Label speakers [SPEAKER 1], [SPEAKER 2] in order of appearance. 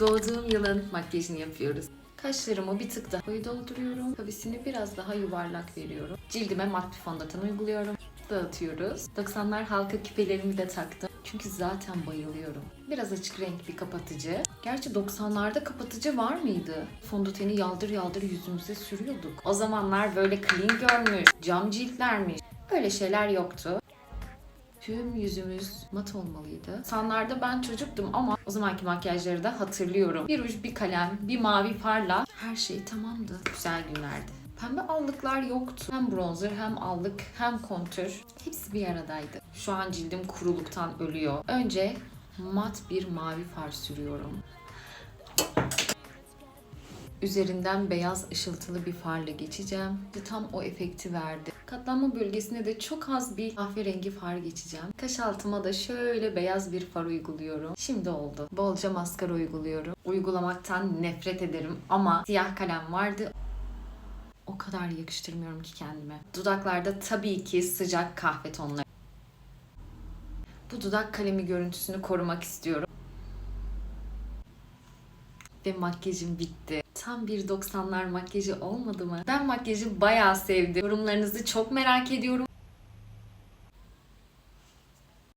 [SPEAKER 1] Doğduğum yılın makyajını yapıyoruz. Kaşlarımı bir tık daha koyu dolduruyorum. Kavisini biraz daha yuvarlak veriyorum. Cildime mat bir fondöten uyguluyorum. Dağıtıyoruz. 90'lar halka küpelerimi de taktım. Çünkü zaten bayılıyorum. Biraz açık renk bir kapatıcı. Gerçi 90'larda kapatıcı var mıydı? Fondöteni yaldır yaldır yüzümüze sürüyorduk. O zamanlar böyle clean görmüş, cam ciltlermiş. Öyle şeyler yoktu. Tüm yüzümüz mat olmalıydı. Sanlarda ben çocuktum ama o zamanki makyajları da hatırlıyorum. Bir uç, bir kalem, bir mavi farla her şey tamamdı. Güzel günlerdi. Pembe allıklar yoktu. Hem bronzer hem allık hem kontür. Hepsi bir aradaydı. Şu an cildim kuruluktan ölüyor. Önce mat bir mavi far sürüyorum. Üzerinden beyaz ışıltılı bir farla geçeceğim. Tam o efekti verdi. Katlanma bölgesine de çok az bir kahverengi far geçeceğim. Kaş altıma da şöyle beyaz bir far uyguluyorum. Şimdi oldu. Bolca maskara uyguluyorum. Uygulamaktan nefret ederim ama siyah kalem vardı. O kadar yakıştırmıyorum ki kendime. Dudaklarda tabii ki sıcak kahve tonları. Bu dudak kalemi görüntüsünü korumak istiyorum. Ve makyajım bitti. Tam bir 90'lar makyajı olmadı mı? Ben makyajı bayağı sevdim. Yorumlarınızı çok merak ediyorum.